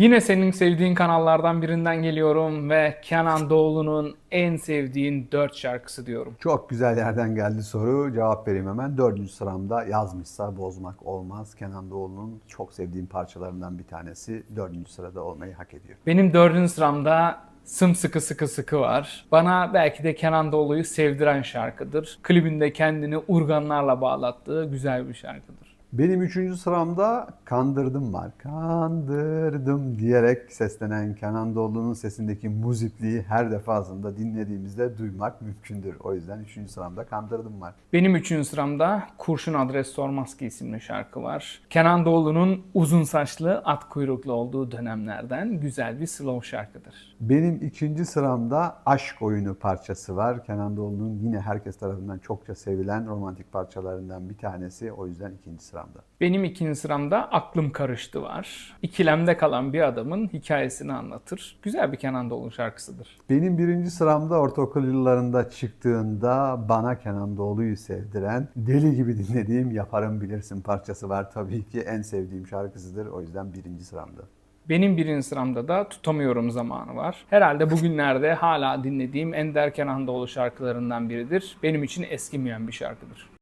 Yine senin sevdiğin kanallardan birinden geliyorum ve Kenan Doğulu'nun en sevdiğin 4 şarkısı diyorum. Çok güzel yerden geldi soru. Cevap vereyim hemen. Dördüncü sıramda yazmışsa bozmak olmaz. Kenan Doğulu'nun çok sevdiğim parçalarından bir tanesi. Dördüncü sırada olmayı hak ediyor. Benim dördüncü sıramda Sımsıkı Sıkı Sıkı var. Bana belki de Kenan Doğulu'yu sevdiren şarkıdır. Klibinde kendini urganlarla bağlattığı güzel bir şarkıdır. Benim üçüncü sıramda Kandırdım var. Kandırdım diyerek seslenen Kenan Doğulu'nun sesindeki muzipliği her defasında dinlediğimizde duymak mümkündür. O yüzden üçüncü sıramda Kandırdım var. Benim üçüncü sıramda Kurşun Adres Sormaz ki isimli şarkı var. Kenan Doğulu'nun uzun saçlı, at kuyruklu olduğu dönemlerden güzel bir slow şarkıdır. Benim ikinci sıramda Aşk Oyunu parçası var. Kenan Doğulu'nun yine herkes tarafından çokça sevilen romantik parçalarından bir tanesi. O yüzden ikinci sıramda. Benim ikinci sıramda Aklım Karıştı var. İkilemde kalan bir adamın hikayesini anlatır. Güzel bir Kenan Doğulu şarkısıdır. Benim birinci sıramda ortaokul yıllarında çıktığında bana Kenan Doğulu'yu sevdiren, deli gibi dinlediğim Yaparım Bilirsin parçası var. Tabii ki en sevdiğim şarkısıdır. O yüzden birinci sıramda. Benim birinci sıramda da Tutamıyorum zamanı var. Herhalde bugünlerde hala dinlediğim Ender Kenan Doğulu şarkılarından biridir. Benim için eskimeyen bir şarkıdır.